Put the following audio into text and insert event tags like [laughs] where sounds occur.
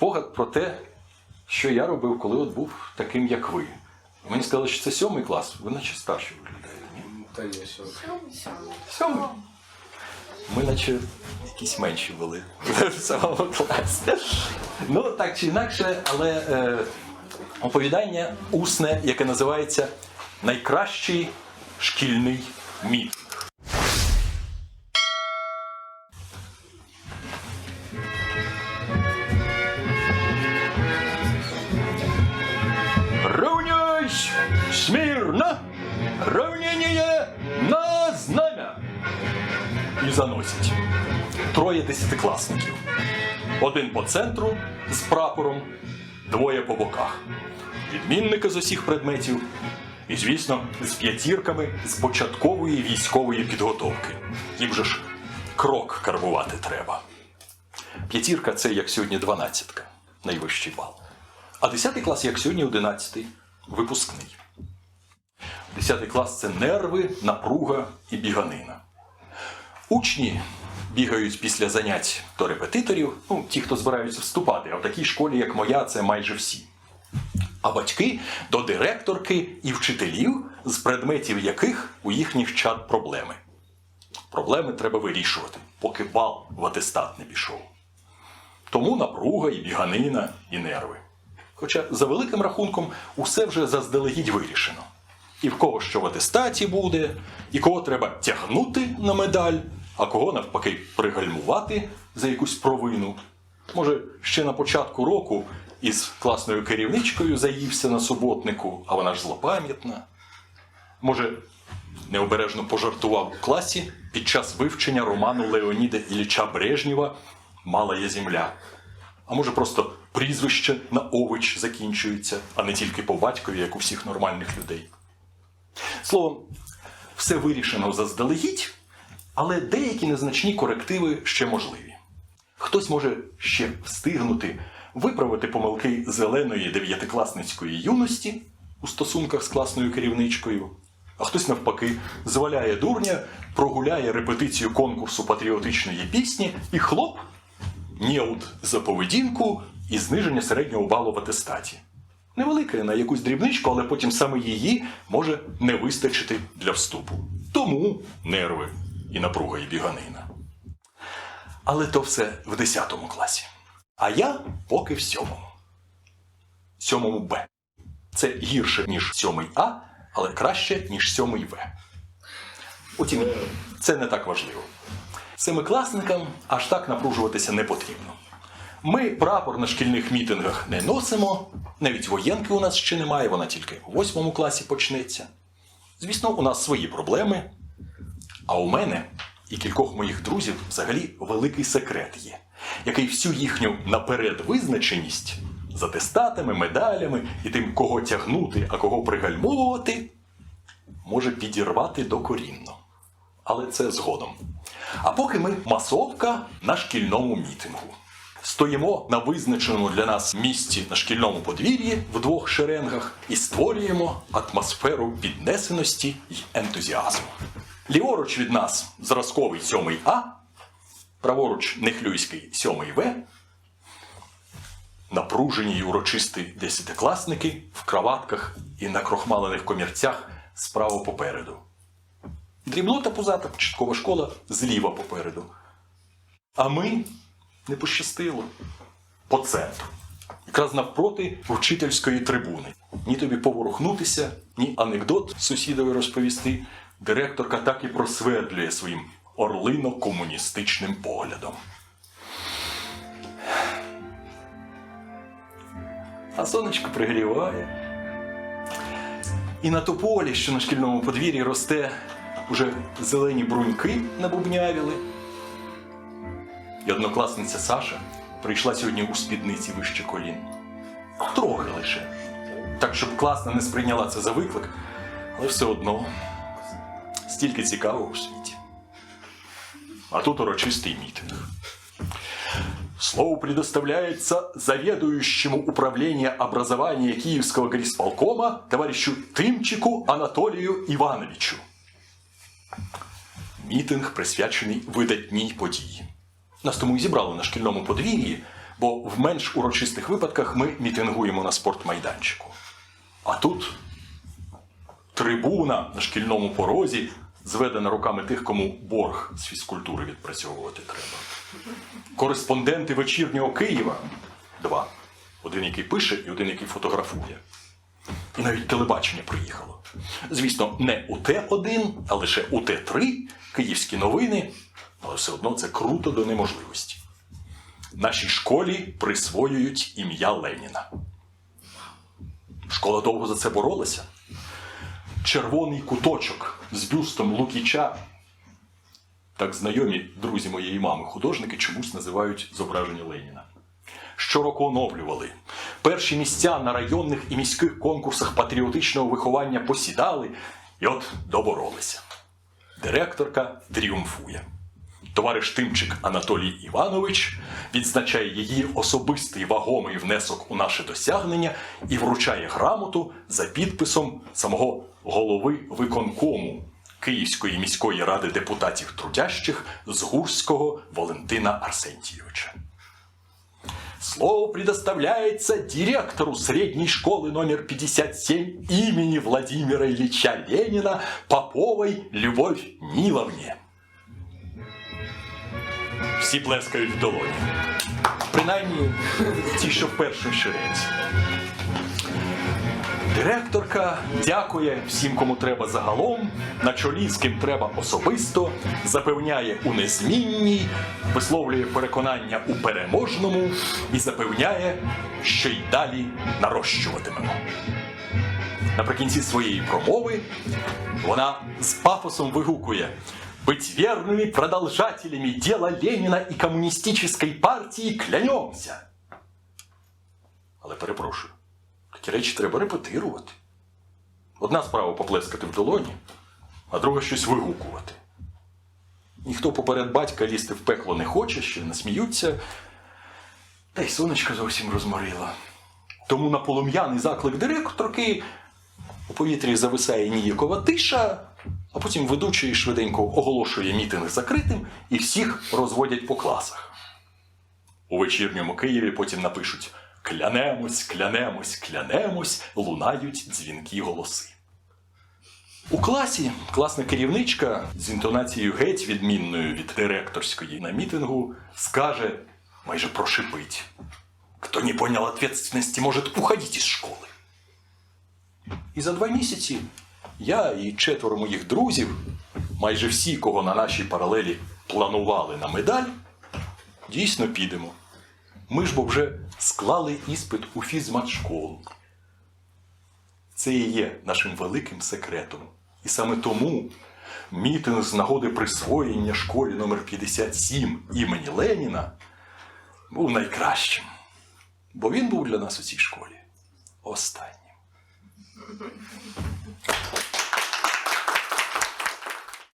спогад про те, що я робив, коли от був таким, як ви. Мені сказали, що це сьомий клас, ви наче старші виглядаєте. Ні? Та що. Сьомий. Ми наче якісь менші були [laughs] в самому класі. Ну, так чи інакше, але е, оповідання усне, яке називається Найкращий шкільний міф. Равнение на знамя! І заносять. Троє десятикласників. Один по центру з прапором, двоє по боках. Відмінники з усіх предметів. І, звісно, з п'ятірками з початкової військової підготовки. Їм же ж крок карбувати треба. П'ятірка це як сьогодні дванадцятка, найвищий бал. А десятий клас, як сьогодні одинадцятий, випускний. Десятий клас це нерви, напруга і біганина. Учні бігають після занять до репетиторів, ну, ті, хто збираються вступати, а в такій школі, як моя, це майже всі. А батьки до директорки і вчителів, з предметів яких у їхніх чат проблеми. Проблеми треба вирішувати, поки бал в атестат не пішов. Тому напруга і біганина, і нерви. Хоча, за великим рахунком, усе вже заздалегідь вирішено. І в кого що в атестаті буде, і кого треба тягнути на медаль, а кого навпаки пригальмувати за якусь провину. Може, ще на початку року із класною керівничкою заївся на суботнику, а вона ж злопам'ятна. Може, необережно пожартував у класі під час вивчення роману Леоніда Ілліча Брежнєва Мала є земля. А може, просто прізвище на ович закінчується, а не тільки по батькові, як у всіх нормальних людей. Словом, все вирішено заздалегідь, але деякі незначні корективи ще можливі. Хтось може ще встигнути виправити помилки зеленої дев'ятикласницької юності у стосунках з класною керівничкою, а хтось навпаки зваляє дурня, прогуляє репетицію конкурсу патріотичної пісні і хлоп, Нєуд за поведінку і зниження середнього балу в атестаті. Невелике на якусь дрібничку, але потім саме її може не вистачити для вступу. Тому нерви і напруга і біганина. Але то все в 10 класі. А я поки в сьомому. Сьомому Б. Це гірше, ніж сьомий А, але краще, ніж сьомий В. Утім, це не так важливо. Семикласникам аж так напружуватися не потрібно. Ми прапор на шкільних мітингах не носимо, навіть воєнки у нас ще немає, вона тільки у восьмому класі почнеться. Звісно, у нас свої проблеми. А у мене і кількох моїх друзів взагалі великий секрет є, який всю їхню наперед визначеність з атестатами, медалями і тим, кого тягнути, а кого пригальмовувати, може підірвати докорінно. Але це згодом. А поки ми масовка на шкільному мітингу. Стоїмо на визначеному для нас місці на шкільному подвір'ї в двох шеренгах і створюємо атмосферу піднесеності й ентузіазму. Ліворуч від нас зразковий 7 А, праворуч нехлюйський 7 В, напружені й урочисті десятикласники в краватках і на крохмалених комірцях справа попереду. Дрібнота пузата початкова школа зліва попереду. А ми не пощастило по центру. Якраз навпроти вчительської трибуни. Ні тобі поворухнутися, ні анекдот сусідові розповісти. Директорка так і просвердлює своїм орлино-комуністичним поглядом. А сонечко пригріває. І на тополі, що на шкільному подвір'ї росте, уже зелені бруньки набубнявіли. І однокласниця Саша прийшла сьогодні у спідниці вище колін. Трохи лише. Так, щоб класна не сприйняла це за виклик, але все одно стільки цікавого у світі. А тут урочистий мітинг. Слово предоставляется заведующему управления образования Киевского горисполкома товарищу Тимчику Анатолію Івановичу. Мітинг присвячений видатній події. Нас тому і зібрали на шкільному подвір'ї, Бо в менш урочистих випадках ми мітингуємо на спортмайданчику. А тут трибуна на шкільному порозі зведена руками тих, кому борг з фізкультури відпрацьовувати треба. Кореспонденти вечірнього Києва два. Один, який пише, і один, який фотографує. І навіть телебачення приїхало. Звісно, не у Т1, а лише у Т3 київські новини, але все одно це круто до неможливості. Нашій школі присвоюють ім'я Леніна. Школа довго за це боролася. Червоний куточок з бюстом Лукіча. Так знайомі друзі моєї мами, художники, чомусь називають зображення Леніна. Щороку оновлювали. Перші місця на районних і міських конкурсах патріотичного виховання посідали і от доборолися. Директорка тріумфує. Товариш Тимчик Анатолій Іванович відзначає її особистий вагомий внесок у наше досягнення і вручає грамоту за підписом самого голови виконкому Київської міської ради депутатів трудящих Згурського Валентина Арсентьевича. Слово предоставляется директору средней школы номер 57 имени Владимира Ильича Ленина Поповой Любовь Ниловне. Всі плескають в долоні. Принаймні ті, що в першій шеренці. Директорка дякує всім, кому треба загалом, на чолі з ким треба особисто, запевняє у незмінній, висловлює переконання у переможному і запевняє, що й далі нарощуватимемо. Наприкінці своєї промови вона з пафосом вигукує «Быть верными продолжателями дела Ленина и коммунистической партии клянемся!» Але перепрошую, такі речі треба репетирувати. Одна справа поплескати в долоні, а друга щось вигукувати. Ніхто поперед батька лізти в пекло не хоче, ще не сміються, та й сонечко зовсім розморило. Тому на полум'яний заклик директорки у повітрі зависає ніякова тиша, а потім ведучий швиденько оголошує мітинг закритим і всіх розводять по класах. У вечірньому Києві потім напишуть Клянемось, клянемось, клянемось, лунають дзвінкі голоси. У класі класна керівничка з інтонацією геть відмінною від директорської на мітингу скаже, майже прошипить. Хто не понял ответственности, может уходить із школи. І за два місяці я і четверо моїх друзів, майже всі, кого на нашій паралелі планували на медаль, дійсно підемо. Ми ж бо вже склали іспит у фізмат-школу. Це і є нашим великим секретом. І саме тому мітинг з нагоди присвоєння школі номер 57 імені Леніна був найкращим. Бо він був для нас у цій школі останнім.